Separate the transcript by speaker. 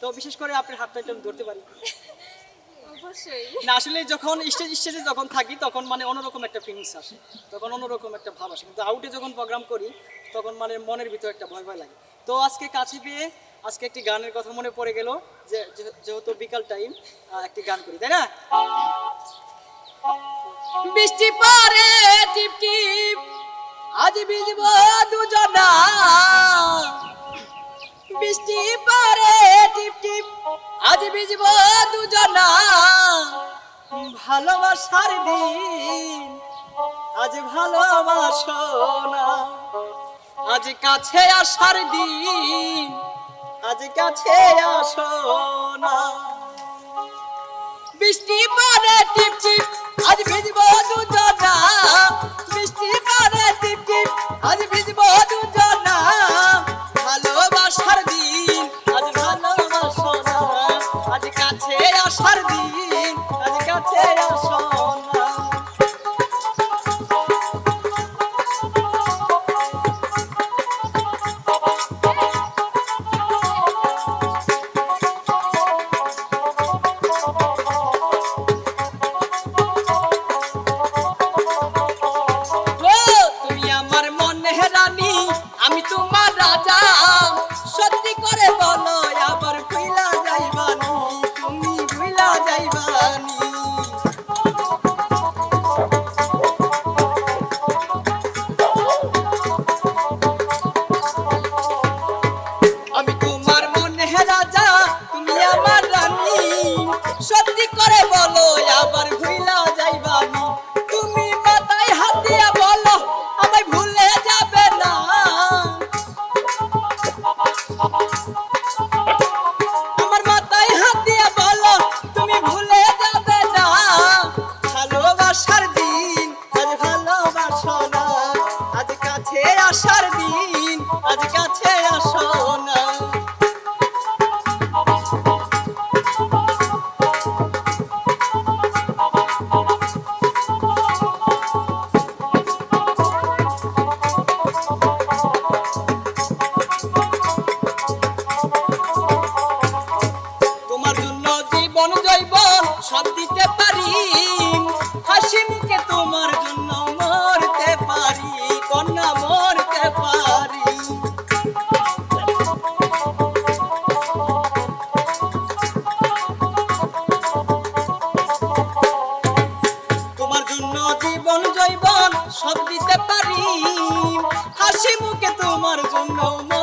Speaker 1: তো বিশেষ করে আপনার হাতটা একটু ধরতে পারি। না আসলে যখন স্টেজ স্টেজে যখন থাকি তখন মানে অন্যরকম একটা ফিলিংস আসে। তখন অন্যরকম একটা ভাব আসে। কিন্তু আউটে যখন প্রোগ্রাম করি তখন মানে মনের ভিতর একটা ভয় ভয় লাগে। তো আজকে কাছে পেয়ে আজকে একটি গানের কথা মনে পড়ে গেল যে যেহেতু বিকাল টাইম একটি গান করি তাই না? বৃষ্টি পরে টিপ টিপ আজ ভিজব দুজনা। বৃষ্টি পরে ভালোবাসার দিন। আজ ভালোবাসো না। আজ কাছে আসার দিন। আজ কাছে আসো না। বৃষ্টি পরে টিপ টিপ আজ ভিজব no, no.